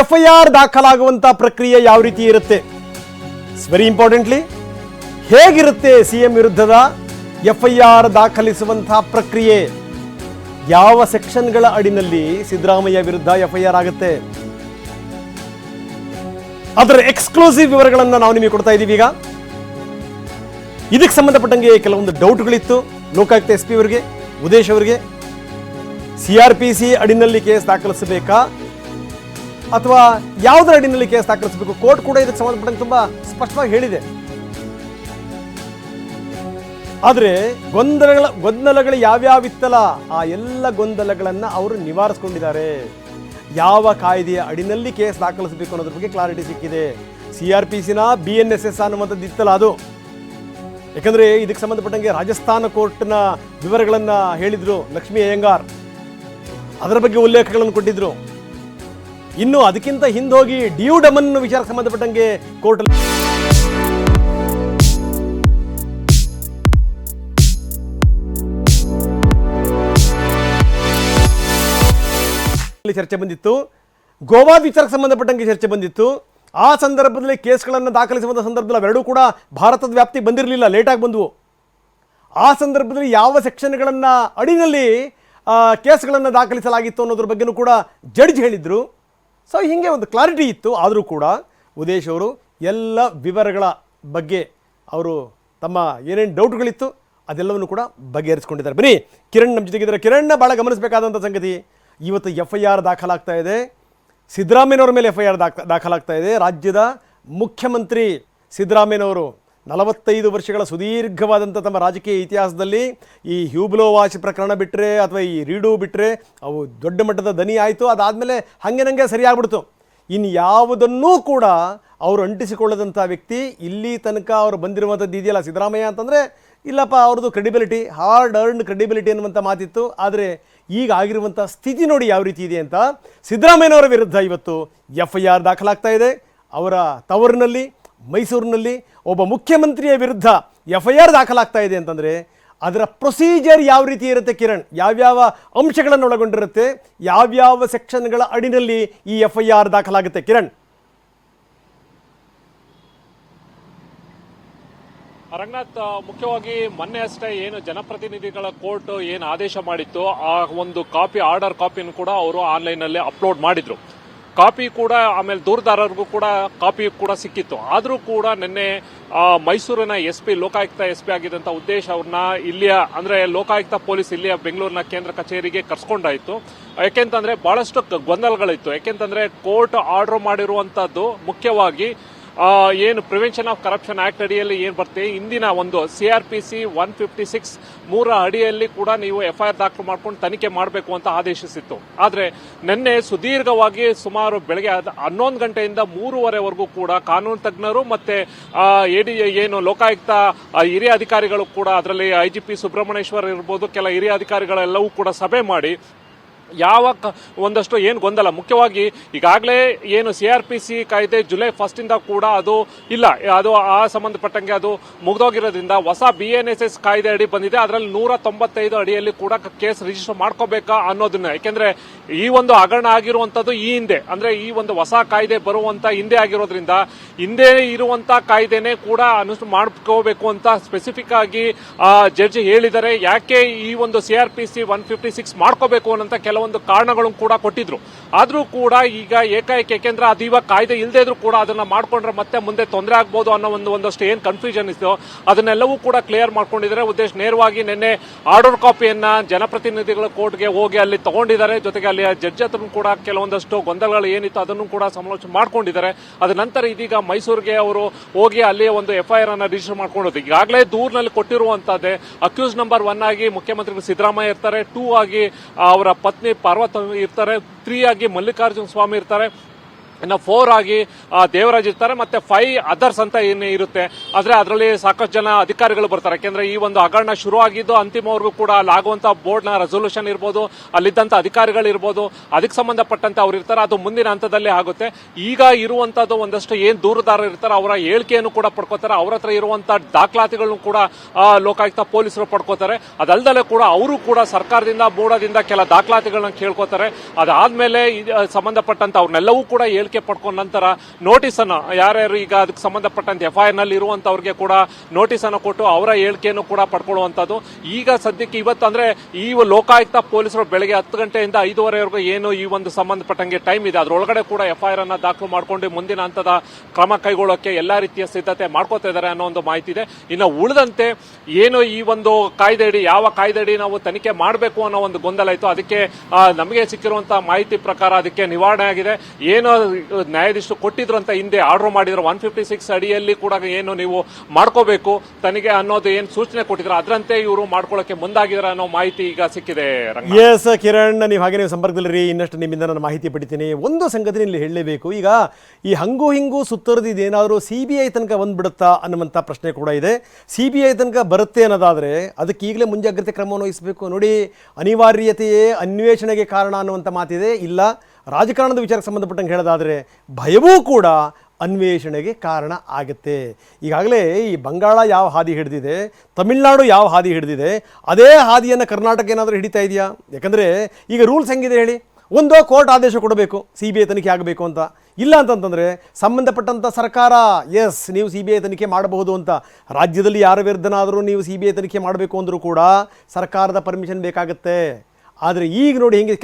FIR ದಾಖಲಾಗುವಂತ ಪ್ರಕ್ರಿಯೆ ಯಾವ ರೀತಿ ಇರುತ್ತೆ? ವೆರಿ ಇಂಪಾರ್ಟೆಂಟ್ಲಿ ಹೇಗಿರುತ್ತೆ ಸಿಎಂ ವಿರುದ್ಧದ ಎಫ್ಐಆರ್ ದಾಖಲಿಸುವಂತಹ ಪ್ರಕ್ರಿಯೆ? ಯಾವ ಸೆಕ್ಷನ್ಗಳ ಅಡಿನಲ್ಲಿ ಸಿದ್ದರಾಮಯ್ಯ ವಿರುದ್ಧ ಎಫ್ಐಆರ್ ಆಗುತ್ತೆ? ಅದರ ಎಕ್ಸ್ಕ್ಲೂಸಿವ್ ವಿವರಗಳನ್ನು ನಾವು ನಿಮಗೆ ಕೊಡ್ತಾ ಇದ್ದೀವಿ ಈಗ. ಇದಕ್ಕೆ ಸಂಬಂಧಪಟ್ಟಂಗೆ ಕೆಲವೊಂದು ಡೌಟ್ಗಳಿತ್ತು ಲೋಕಾಯುಕ್ತ ಎಸ್ ಪಿ ಅವರಿಗೆ, ಉದೇಶ್ ಅವರಿಗೆ. ಸಿ ಆರ್ ಪಿ ಸಿ ಅಡಿನಲ್ಲಿ ಕೇಸ್ ದಾಖಲಿಸಬೇಕಾ? ಅಥವಾ ಯಾವುದರ ಅಡಿನಲ್ಲಿ ಕೇಸ್ ದಾಖಲಿಸಬೇಕು? ಕೋರ್ಟ್ ಕೂಡ ಇದಕ್ಕೆ ಸಂಬಂಧಪಟ್ಟಂತೆ ತುಂಬಾ ಸ್ಪಷ್ಟವಾಗಿ ಹೇಳಿದೆ. ಆದರೆ ಗೊಂದಲಗಳ, ಗೊಂದಲಗಳು ಯಾವ್ಯಾವಿತ್ತಲ್ಲ ಆ ಎಲ್ಲ ಗೊಂದಲಗಳನ್ನು ಅವರು ನಿವಾರಿಸ್ಕೊಂಡಿದ್ದಾರೆ. ಯಾವ ಕಾಯ್ದೆಯ ಅಡಿನಲ್ಲಿ ಕೇಸ್ ದಾಖಲಿಸಬೇಕು ಅನ್ನೋದ್ರ ಬಗ್ಗೆ ಕ್ಲಾರಿಟಿ ಸಿಕ್ಕಿದೆ. ಸಿ ಆರ್ ಪಿ ಸಿನ ಬಿ ಎನ್ ಎಸ್ ಎಸ್ ಅನ್ನುವಂಥದ್ದು ಇತ್ತಲ್ಲ ಅದು. ಯಾಕಂದರೆ ಇದಕ್ಕೆ ಸಂಬಂಧಪಟ್ಟಂಗೆ ರಾಜಸ್ಥಾನ ಕೋರ್ಟ್ನ ವಿವರಗಳನ್ನ ಹೇಳಿದ್ರು ಲಕ್ಷ್ಮೀ ಅಯ್ಯಂಗಾರ್. ಅದರ ಬಗ್ಗೆ ಉಲ್ಲೇಖಗಳನ್ನು ಕೊಟ್ಟಿದ್ರು. ಇನ್ನು ಅದಕ್ಕಿಂತ ಹಿಂದೋಗಿ ಡಿಯು ಡಮನ್ ವಿಚಾರಕ್ಕೆ ಸಂಬಂಧಪಟ್ಟಂಗೆ ಕೋರ್ಟ್ ಚರ್ಚೆ ಬಂದಿತ್ತು. ಗೋವಾ ವಿಚಾರಕ್ಕೆ ಸಂಬಂಧಪಟ್ಟಂಗೆ ಚರ್ಚೆ ಬಂದಿತ್ತು. ಆ ಸಂದರ್ಭದಲ್ಲಿ ಕೇಸ್ಗಳನ್ನು ದಾಖಲಿಸುವಂಥ ಸಂದರ್ಭದಲ್ಲಿ ಅವೆರಡೂ ಕೂಡ ಭಾರತದ ವ್ಯಾಪ್ತಿ ಬಂದಿರಲಿಲ್ಲ ಲೇಟಾಗಿ ಬಂದವು. ಆ ಸಂದರ್ಭದಲ್ಲಿ ಯಾವ ಸೆಕ್ಷನ್ಗಳನ್ನು ಅಡಿನಲ್ಲಿ ಕೇಸ್ಗಳನ್ನು ದಾಖಲಿಸಲಾಗಿತ್ತು ಅನ್ನೋದ್ರ ಬಗ್ಗೆನೂ ಕೂಡ ಜಡ್ಜ್ ಹೇಳಿದರು. ಸೊ ಹೀಗೆ ಒಂದು ಕ್ಲಾರಿಟಿ ಇತ್ತು, ಆದರೂ ಕೂಡ ಉದೇಶ್ ಅವರು ಎಲ್ಲ ವಿವರಗಳ ಬಗ್ಗೆ ಅವರು ತಮ್ಮ ಏನೇನು ಡೌಟ್ಗಳಿತ್ತು ಅದೆಲ್ಲವನ್ನು ಕೂಡ ಬಗೆಹರಿಸ್ಕೊಂಡಿದ್ದಾರೆ. ಬನ್ನಿ, ಕಿರಣ್ ನಮ್ಮ ಜೊತೆಗಿದ್ದಾರೆ. ಕಿರಣ್ನ ಭಾಳ ಗಮನಿಸಬೇಕಾದಂಥ ಸಂಗತಿ, ಇವತ್ತು ಎಫ್ ಐ ಆರ್ ದಾಖಲಾಗ್ತಾ ಇದೆ. ಸಿದ್ದರಾಮಯ್ಯನವರ ಮೇಲೆ ಎಫ್ ಐ ಆರ್ ದಾಖ ದಾಖಲಾಗ್ತಾ ಇದೆ. ರಾಜ್ಯದ ಮುಖ್ಯಮಂತ್ರಿ ಸಿದ್ದರಾಮಯ್ಯನವರು ನಲವತ್ತೈದು ವರ್ಷಗಳ ಸುದೀರ್ಘವಾದಂಥ ತಮ್ಮ ರಾಜಕೀಯ ಇತಿಹಾಸದಲ್ಲಿ ಈ ಹ್ಯೂಬ್ಲೋ ವಾಚ್ ಪ್ರಕರಣ ಬಿಟ್ಟರೆ ಅಥವಾ ಈ ರೀಡು ಬಿಟ್ಟರೆ ಅವು ದೊಡ್ಡ ಮಟ್ಟದ ದನಿ ಆಯಿತು. ಅದಾದಮೇಲೆ ಹಂಗೆ ನಂಗೆ ಸರಿಯಾಗ್ಬಿಡ್ತು. ಇನ್ನು ಯಾವುದನ್ನೂ ಕೂಡ ಅವರು ಅಂಟಿಸಿಕೊಳ್ಳದಂಥ ವ್ಯಕ್ತಿ ಇಲ್ಲಿ ತನಕ ಅವರು ಬಂದಿರುವಂಥದ್ದು ಇದೆಯಲ್ಲ ಸಿದ್ದರಾಮಯ್ಯ ಅಂತಂದರೆ ಇಲ್ಲಪ್ಪ, ಅವ್ರದ್ದು ಕ್ರೆಡಿಬಿಲಿಟಿ ಹಾರ್ಡ್ ಅರ್ನ್ಡ್ ಕ್ರೆಡಿಬಿಲಿಟಿ ಅನ್ನುವಂಥ ಮಾತಿತ್ತು. ಆದರೆ ಈಗ ಆಗಿರುವಂಥ ಸ್ಥಿತಿ ನೋಡಿ ಯಾವ ರೀತಿ ಇದೆ ಅಂತ ಸಿದ್ದರಾಮಯ್ಯನವರ ವಿರುದ್ಧ ಇವತ್ತು ಎಫ್ ಐ ಆರ್ ದಾಖಲಾಗ್ತಾ ಇದೆ. ಅವರ ತವರಿನಲ್ಲಿ ಮೈಸೂರಿನಲ್ಲಿ ಒಬ್ಬ ಮುಖ್ಯಮಂತ್ರಿಯ ವಿರುದ್ಧ ಎಫ್ ಐ ಆರ್ ದಾಖಲಾಗ್ತಾ ಇದೆ ಅಂತಂದರೆ ಅದರ ಪ್ರೊಸೀಜರ್ ಯಾವ ರೀತಿ ಇರುತ್ತೆ ಕಿರಣ್? ಯಾವ್ಯಾವ ಅಂಶಗಳನ್ನು ಒಳಗೊಂಡಿರುತ್ತೆ ಯಾವ್ಯಾವ ಸೆಕ್ಷನ್ಗಳ ಅಡಿನಲ್ಲಿ ಈ ಎಫ್ ಐ ಆರ್ ದಾಖಲಾಗುತ್ತೆ ಕಿರಣ್? ರಂಗನಾಥ್, ಮುಖ್ಯವಾಗಿ ಮೊನ್ನೆ ಅಷ್ಟೇ ಏನು ಜನಪ್ರತಿನಿಧಿಗಳ ಕೋರ್ಟ್ ಏನು ಆದೇಶ ಮಾಡಿತ್ತು, ಆ ಒಂದು ಕಾಪಿ, ಆರ್ಡರ್ ಕಾಪಿಯನ್ನು ಕೂಡ ಅವರು ಆನ್ಲೈನ್ನಲ್ಲಿ ಅಪ್ಲೋಡ್ ಮಾಡಿದ್ರು. ಕಾಪಿ ಕೂಡ, ಆಮೇಲೆ ದೂರದಾರರಿಗೂ ಕೂಡ ಕಾಪಿ ಕೂಡ ಸಿಕ್ಕಿತ್ತು. ಆದರೂ ಕೂಡ ನಿನ್ನೆ ಮೈಸೂರಿನ S P Lokayukta S P ಆಗಿದ್ದಂಥ ಉದ್ದೇಶ ಅವ್ರನ್ನ ಇಲ್ಲಿಯ, ಅಂದರೆ ಲೋಕಾಯುಕ್ತ ಪೊಲೀಸ್ ಇಲ್ಲಿಯ ಬೆಂಗಳೂರಿನ ಕೇಂದ್ರ ಕಚೇರಿಗೆ ಕರ್ಸ್ಕೊಂಡಾಯ್ತು. ಯಾಕೆಂತಂದ್ರೆ ಬಹಳಷ್ಟು ಗೊಂದಲಗಳಿತ್ತು. ಯಾಕೆಂತಂದ್ರೆ ಕೋರ್ಟ್ ಆರ್ಡರ್ ಮಾಡಿರುವಂಥದ್ದು ಮುಖ್ಯವಾಗಿ ಏನು ಪ್ರಿವೆನ್ಷನ್ ಆಫ್ ಕರಪ್ಷನ್ ಆಕ್ಟ್ ಅಡಿಯಲ್ಲಿ ಏನು ಬರ್ತದೆ ಇಂದಿನ ಒಂದು C R P C one fifty six ಮೂರ ಅಡಿಯಲ್ಲಿ ಕೂಡ ನೀವು ಎಫ್ಐಆರ್ ದಾಖಲು ಮಾಡ್ಕೊಂಡು ತನಿಖೆ ಮಾಡಬೇಕು ಅಂತ ಆದೇಶಿಸಿತ್ತು. ಆದರೆ ನಿನ್ನೆ ಸುದೀರ್ಘವಾಗಿ ಸುಮಾರು ಬೆಳಗ್ಗೆ ಹನ್ನೊಂದು ಗಂಟೆಯಿಂದ ಮೂರುವರೆವರೆಗೂ ಕೂಡ ಕಾನೂನು ತಜ್ಞರು ಮತ್ತೆ ಎಡಿ ಏನು ಲೋಕಾಯುಕ್ತ ಹಿರಿಯ ಅಧಿಕಾರಿಗಳು ಕೂಡ ಅದರಲ್ಲಿ ಐ ಜಿ ಪಿ ಸುಬ್ರಹ್ಮಣ್ಯೇಶ್ವರ್ ಇರ್ಬೋದು, ಕೆಲ ಹಿರಿಯ ಅಧಿಕಾರಿಗಳೆಲ್ಲವೂ ಕೂಡ ಸಭೆ ಮಾಡಿ ಯಾವ ಒಂದಷ್ಟು ಏನು ಗೊಂದಲ. ಮುಖ್ಯವಾಗಿ ಈಗಾಗಲೇ ಏನು ಸಿ ಆರ್ ಪಿ ಸಿ ಕಾಯ್ದೆ ಜುಲೈ ಫಸ್ಟಿಂದ ಕೂಡ ಅದು ಇಲ್ಲ. ಅದು ಆ ಸಂಬಂಧಪಟ್ಟಂಗೆ ಅದು ಮುಗ್ದೋಗಿರೋದ್ರಿಂದ ಹೊಸ ಬಿ ಎನ್ ಎಸ್ ಎಸ್ ಕಾಯ್ದೆ ಅಡಿ ಬಂದಿದೆ. ಅದರಲ್ಲಿ ನೂರ ತೊಂಬತ್ತೈದು ಅಡಿಯಲ್ಲಿ ಕೂಡ ಕೇಸ್ ರಿಜಿಸ್ಟರ್ ಮಾಡ್ಕೋಬೇಕಾ ಅನ್ನೋದನ್ನ. ಯಾಕೆಂದ್ರೆ ಈ ಒಂದು ಹಗರಣ ಆಗಿರುವಂತದ್ದು ಈ ಹಿಂದೆ. ಅಂದ್ರೆ ಈ ಒಂದು ಹೊಸ ಕಾಯ್ದೆ ಬರುವಂತ ಹಿಂದೆ ಆಗಿರೋದ್ರಿಂದ ಹಿಂದೆ ಇರುವಂತ ಕಾಯ್ದೆನೆ ಕೂಡ ಅನುಷ್ಠ ಮಾಡ್ಕೋಬೇಕು ಅಂತ ಸ್ಪೆಸಿಫಿಕ್ ಆಗಿ ಜಡ್ಜ್ ಹೇಳಿದರೆ ಯಾಕೆ ಈ ಒಂದು C R P C one fifty six ಮಾಡ್ಕೋಬೇಕು ಅನ್ನೋಂತ ಕೆಲವೊಂದು ಕಾರಣಗಳನ್ನು ಕೂಡ ಕೊಟ್ಟಿದ್ರು. ಆದ್ರೂ ಕೂಡ ಈಗ ಏಕಾಏಕಿ ಯಾಕೆಂದ್ರೆ ಅದು ಇವಾಗ ಕಾಯ್ದೆ ಇಲ್ಲದೆ ಇದ್ರು ಕೂಡ ಅದನ್ನ ಮಾಡ್ಕೊಂಡ್ರೆ ಮತ್ತೆ ಮುಂದೆ ತೊಂದರೆ ಆಗ್ಬೋದು ಅನ್ನೋ ಒಂದು ಒಂದಷ್ಟು ಏನ್ ಕನ್ಫ್ಯೂಷನ್ ಇತ್ತು, ಅದನ್ನೆಲ್ಲವೂ ಕೂಡ ಕ್ಲಿಯರ್ ಮಾಡ್ಕೊಂಡಿದ್ದಾರೆ. ಉದ್ದೇಶ ನೇರವಾಗಿ ನಿನ್ನೆ ಆರ್ಡರ್ ಕಾಪಿಯನ್ನ ಜನಪ್ರತಿನಿಧಿಗಳ ಕೋರ್ಟ್ಗೆ ಹೋಗಿ ಅಲ್ಲಿ ತಗೊಂಡಿದ್ದಾರೆ. ಜೊತೆಗೆ ಅಲ್ಲಿ ಜಡ್ಜ್ ಹತ್ರ ಕೂಡ ಕೆಲವೊಂದಷ್ಟು ಗೊಂದಲಗಳು ಏನಿತ್ತು ಅದನ್ನು ಕೂಡ ಸಮಾಲೋಚನೆ ಮಾಡ್ಕೊಂಡಿದ್ದಾರೆ. ಅದ ನಂತರ ಇದೀಗ ಮೈಸೂರಿಗೆ ಅವರು ಹೋಗಿ ಅಲ್ಲಿ ಒಂದು ಎಫ್ಐಆರ್ ಅನ್ನ ರಿಜಿಸ್ಟರ್ ಮಾಡ್ಕೊಂಡು ಈಗಾಗಲೇ ದೂರ್ನಲ್ಲಿ ಕೊಟ್ಟಿರುವಂತದ್ದೇ ಅಕ್ಯೂಸ್ ನಂಬರ್ ಒನ್ ಆಗಿ ಮುಖ್ಯಮಂತ್ರಿಗಳು ಸಿದ್ದರಾಮಯ್ಯ ಇರ್ತಾರೆ. ಟೂ ಆಗಿ ಅವರ ಪತ್ನಿ ಪಾರ್ವತ ಇರ್ತಾರೆ ತ್ರೀ ಆಗಿ ಮಲ್ಲಿಕಾರ್ಜುನ ಸ್ವಾಮಿ ಇರ್ತಾರೆ. ಇನ್ನು ಫೋರ್ ಆಗಿ ದೇವರಾಜ್ ಇರ್ತಾರೆ, ಮತ್ತೆ ಫೈವ್ ಅದರ್ಸ್ ಅಂತ ಏನು ಇರುತ್ತೆ, ಆದರೆ ಅದರಲ್ಲಿ ಸಾಕಷ್ಟು ಜನ ಅಧಿಕಾರಿಗಳು ಬರ್ತಾರೆ. ಯಾಕೆಂದ್ರೆ ಈ ಒಂದು ಹಗರಣ ಶುರು ಆಗಿದ್ದು ಅಂತಿಮವರೆಗೂ ಕೂಡ ಅಲ್ಲಿ ಬೋರ್ಡ್ನ ರೆಸೊಲ್ಯೂಷನ್ ಇರ್ಬೋದು ಅಲ್ಲಿದ್ದಂಥ ಅಧಿಕಾರಿಗಳು ಇರ್ಬೋದು, ಅದಕ್ಕೆ ಸಂಬಂಧಪಟ್ಟಂತೆ ಅವ್ರು ಇರ್ತಾರೆ, ಅದು ಮುಂದಿನ ಹಂತದಲ್ಲಿ ಆಗುತ್ತೆ. ಈಗ ಇರುವಂತದ್ದು ಒಂದಷ್ಟು ಏನ್ ದೂರುದಾರರು ಇರ್ತಾರೆ, ಅವರ ಹೇಳಿಕೆಯನ್ನು ಕೂಡ ಪಡ್ಕೋತಾರೆ, ಅವ್ರ ಹತ್ರ ಇರುವಂತ ದಾಖಲಾತಿಗಳನ್ನು ಕೂಡ ಲೋಕಾಯುಕ್ತ ಪೊಲೀಸರು ಪಡ್ಕೋತಾರೆ. ಅದಲ್ದಲೆ ಕೂಡ ಅವರು ಕೂಡ ಸರ್ಕಾರದಿಂದ, ಬೋರ್ಡದಿಂದ ಕೆಲ ದಾಖಲಾತಿಗಳನ್ನ ಕೇಳ್ಕೋತಾರೆ. ಅದಾದ್ಮೇಲೆ ಸಂಬಂಧಪಟ್ಟಂತ ಅವ್ರನ್ನೆಲ್ಲವೂ ಕೂಡ ಹೇಳಿಕೆ ಪಡ್ಕೊಂಡ ನಂತರ ನೋಟಿಸ್ ಅನ್ನು, ಯಾರ್ಯಾರು ಈಗ ಅದಕ್ಕೆ ಸಂಬಂಧಪಟ್ಟಂತೆ ಎಫ್ ಐ ನಲ್ಲಿ ಇರುವಂತವ್ರಿಗೆ ಕೂಡ ನೋಟಿಸ್ ಅನ್ನು ಕೊಟ್ಟು ಅವರ ಹೇಳಿಕೆಯನ್ನು ಕೂಡ ಪಡ್ಕೊಳ್ಳುವಂತದ್ದು. ಈಗ ಸದ್ಯಕ್ಕೆ ಇವತ್ತು ಅಂದ್ರೆ ಈ ಲೋಕಾಯುಕ್ತ ಪೊಲೀಸರು ಬೆಳಗ್ಗೆ ಹತ್ತು ಗಂಟೆಯಿಂದ ಐದುವರೆವರೆಗೂ ಏನು ಈ ಒಂದು ಸಂಬಂಧಪಟ್ಟಂಗೆ ಟೈಮ್ ಇದೆ. ಅದರೊಳಗಡೆ ಕೂಡ ಎಫ್ ಐ ಅನ್ನ ದಾಖಲು ಮಾಡ್ಕೊಂಡು ಮುಂದಿನ ಹಂತದ ಕ್ರಮ ಕೈಗೊಳ್ಳೋಕೆ ಎಲ್ಲಾ ರೀತಿಯ ಸಿದ್ಧತೆ ಮಾಡ್ಕೋತಾ ಇದ್ದಾರೆ ಅನ್ನೋ ಒಂದು ಮಾಹಿತಿ ಇದೆ. ಇನ್ನು ಉಳಿದಂತೆ ಏನು ಈ ಒಂದು ಕಾಯ್ದೆಯಡಿ, ಯಾವ ಕಾಯ್ದೆಯಡಿ ನಾವು ತನಿಖೆ ಮಾಡಬೇಕು ಅನ್ನೋ ಒಂದು ಗೊಂದಲ ಇತ್ತು. ಅದಕ್ಕೆ ನಮಗೆ ಸಿಕ್ಕಿರುವಂತಹ ಮಾಹಿತಿ ಪ್ರಕಾರ ಅದಕ್ಕೆ ನಿವಾರಣೆ ಆಗಿದೆ ಏನು ನ್ಯಾಯಾಧೀಶರು ಕೊಟ್ಟಿದ್ರು ಅಂತ ಹಿಂದೆ ಆರ್ಡರ್ ಮಾಡಿದ್ರು. ಒನ್ ಫಿಫ್ಟಿ ಸಿಕ್ಸ್ ಅಡಿಯಲ್ಲಿ ಕೂಡ ಏನು ನೀವು ಮಾಡ್ಕೋಬೇಕು, ತನಿಖೆ ಅನ್ನೋದು ಏನು ಸೂಚನೆ ಕೊಟ್ಟಿದ್ರು, ಅದರಂತೆ ಇವರು ಮಾಡ್ಕೊಳ್ಳೋಕೆ ಮುಂದಾಗಿದ್ದಾರೆ ಅನ್ನೋ ಮಾಹಿತಿ ಈಗ ಸಿಕ್ಕಿದೆ ಎಸ್ ಕಿರಣ್, ನೀವು ಹಾಗೆ ನೀವು ಸಂಪರ್ಕದಲ್ಲಿರಿ ಇನ್ನಷ್ಟು ನಿಮ್ಮಿಂದ ನಾನು ಮಾಹಿತಿ ಪಡಿತೀನಿ. ಒಂದು ಸಂಗತಿ ಇಲ್ಲಿ ಹೇಳಲೇಬೇಕು. ಈಗ ಈ ಹಂಗು ಹಿಂಗು ಸುತ್ತರದು ಇದೇನಾದರೂ ಸಿ ಬಿ ಐ ತನಕ ಬಂದ್ಬಿಡುತ್ತಾ ಅನ್ನುವಂಥ ಪ್ರಶ್ನೆ ಕೂಡ ಇದೆ. ಸಿ ಬಿ ಐ ತನಕ ಬರುತ್ತೆ ಅನ್ನೋದಾದರೆ ಅದಕ್ಕೆ ಈಗಲೇ ಮುಂಜಾಗ್ರತೆ ಕ್ರಮವನ್ನು ವಹಿಸಬೇಕು ನೋಡಿ, ಅನಿವಾರ್ಯತೆಯೇ ಅನ್ವೇಷಣೆಗೆ ಕಾರಣ ಅನ್ನುವಂಥ ಮಾತಿದೆ. ಇಲ್ಲ ರಾಜಕಾರಣದ ವಿಚಾರಕ್ಕೆ ಸಂಬಂಧಪಟ್ಟಂಗೆ ಹೇಳೋದಾದರೆ ಭಯವೂ ಕೂಡ ಅನ್ವೇಷಣೆಗೆ ಕಾರಣ ಆಗುತ್ತೆ. ಈಗಾಗಲೇ ಈ ಬಂಗಾಳ ಯಾವ ಹಾದಿ ಹಿಡಿದಿದೆ, ತಮಿಳುನಾಡು ಯಾವ ಹಾದಿ ಹಿಡಿದಿದೆ, ಅದೇ ಹಾದಿಯನ್ನು ಕರ್ನಾಟಕ ಏನಾದರೂ ಹಿಡಿತಾ ಇದೆಯಾ? ಯಾಕಂದರೆ ಈಗ ರೂಲ್ಸ್ ಹೆಂಗಿದೆ ಹೇಳಿ, ಒಂದೋ ಕೋರ್ಟ್ ಆದೇಶ ಕೊಡಬೇಕು ಸಿ ಬಿ ಐ ತನಿಖೆ ಆಗಬೇಕು ಅಂತ. ಇಲ್ಲ ಅಂತಂತಂದರೆ ಸಂಬಂಧಪಟ್ಟಂಥ ಸರ್ಕಾರ ಎಸ್ ನೀವು ಸಿ ಬಿ ಐ ತನಿಖೆ ಮಾಡಬಹುದು ಅಂತ. ರಾಜ್ಯದಲ್ಲಿ ಯಾರ ವಿರುದ್ಧನಾದರೂ ನೀವು ಸಿ ಬಿ ಐ ತನಿಖೆ ಮಾಡಬೇಕು ಅಂದರೂ ಕೂಡ ಸರ್ಕಾರದ ಪರ್ಮಿಷನ್ ಬೇಕಾಗುತ್ತೆ. ಆದರೆ ಈಗ ನೋಡಿ ಹೆಂಗೆ